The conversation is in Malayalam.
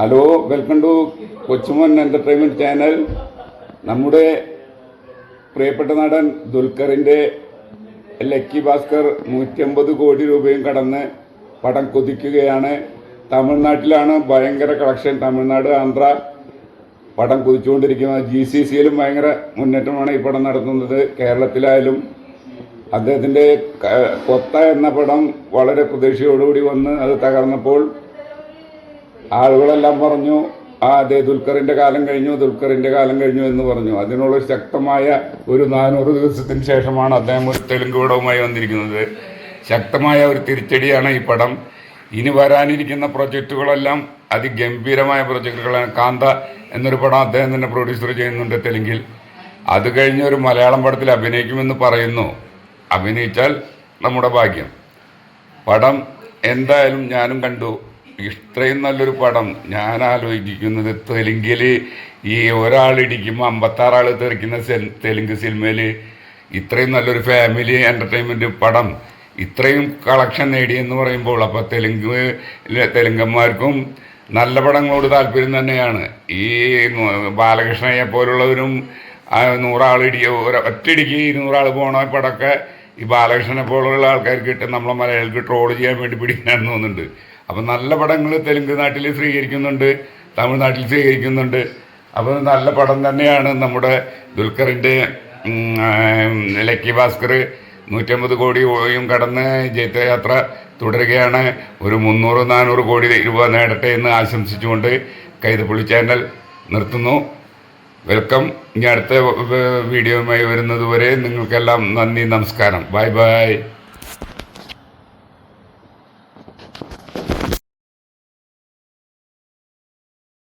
Hello welcome to Kochumon entertainment channel നമ്മുടെ പ്രിയപ്പെട്ട നടൻ ദുൽഖറിന്റെ ലക്കി ഭാസ്കർ നൂറ്റമ്പത് കോടി രൂപയും കടന്ന് പടം കൊതിക്കുകയാണ്. തമിഴ്നാട്ടിലാണ് ഭയങ്കര കളക്ഷൻ തമിഴ്നാട് ആന്ധ്ര പടം കുതിച്ചുകൊണ്ടിരിക്കുന്നത്. ജി സി സിയിലും ഭയങ്കര മുന്നേറ്റമാണ് ഈ പടം നടത്തുന്നത്. കേരളത്തിലായാലും അദ്ദേഹത്തിന്റെ കൊത്ത എന്ന പടം വളരെ പ്രതീക്ഷയോടുകൂടി വന്ന് അത് തകർന്നപ്പോൾ ആളുകളെല്ലാം പറഞ്ഞു ആ അതെ ദുൽഖറിന്റെ കാലം കഴിഞ്ഞു ദുൽഖറിന്റെ കാലം കഴിഞ്ഞു എന്ന് പറഞ്ഞു. അതിനുള്ള ശക്തമായ ഒരു നാനൂറ് ദിവസത്തിന് ശേഷമാണ് അദ്ദേഹം ഒരു തെലുങ്ക് പടവുമായി വന്നിരിക്കുന്നത്. ശക്തമായ ഒരു തിരിച്ചടിയാണ് ഈ പടം. ഇനി വരാനിരിക്കുന്ന പ്രൊജക്റ്റുകളെല്ലാം അതിഗംഭീരമായ പ്രൊജക്റ്റുകളാണ് കാന്ത എന്നൊരു പടം അദ്ദേഹം തന്നെ പ്രൊഡ്യൂസർ ചെയ്യുന്നുണ്ട് തെലുങ്കിൽ. അത് കഴിഞ്ഞ് ഒരു മലയാളം പടത്തിൽ അഭിനയിക്കുമെന്ന് പറയുന്നു. അഭിനയിച്ചാൽ നമ്മുടെ ഭാഗ്യം. പടം എന്തായാലും ഞാനും കണ്ടു. ഇത്രയും നല്ലൊരു പടം ഞാൻ ആലോചിക്കുന്നത് തെലുങ്കിൽ ഈ ഒരാൾ ഒരാളിടിക്കുമ്പോൾ അമ്പത്താറാൾ തെറിക്കുന്ന തെലുങ്ക് സിനിമയിൽ ഇത്രയും നല്ലൊരു ഫാമിലി എന്റർടൈൻമെന്റ് പടം ഇത്രയും കളക്ഷൻ നേടിയെന്ന് പറയുമ്പോൾ അപ്പോൾ തെലുങ്ക് തെലുങ്കന്മാർക്കും നല്ല പടങ്ങളോട് താല്പര്യം തന്നെയാണ്. ഈ ബാലകൃഷ്ണയെ പോലുള്ളവരും നൂറാൾ ഒരു ഒറ്റയിടിക്ക് ഇരുന്നൂറാൾ പോണ പടമൊക്കെ ഈ ബാലകൃഷ്ണനെ പോലുള്ള ആൾക്കാർക്ക് നമ്മളെ മലയാളികൾക്ക് ട്രോൾ ചെയ്യാൻ വേണ്ടി പിടിക്കാൻ തോന്നുന്നുണ്ട്. അപ്പം നല്ല പടങ്ങൾ തെലുങ്ക് നാട്ടിൽ സ്വീകരിക്കുന്നുണ്ട് തമിഴ്നാട്ടിൽ സ്വീകരിക്കുന്നുണ്ട്. അപ്പോൾ നല്ല പടം തന്നെയാണ് നമ്മുടെ ദുൽഖറിന്റെ ലക്കി ഭാസ്കർ നൂറ്റമ്പത് കോടിയും കടന്ന് ജൈത്രയാത്ര തുടരുകയാണ്. ഒരു മുന്നൂറ് നാനൂറ് കോടി രൂപ നേടട്ടെ എന്ന് ആശംസിച്ചുകൊണ്ട് കൈതപ്പുള്ളി ചാനൽ നിർത്തുന്നു. വെൽക്കം. ഇനി അടുത്ത വീഡിയോയുമായി വരുന്നതുവരെ നിങ്ങൾക്കെല്ലാം നന്ദി നമസ്കാരം. Bye bye.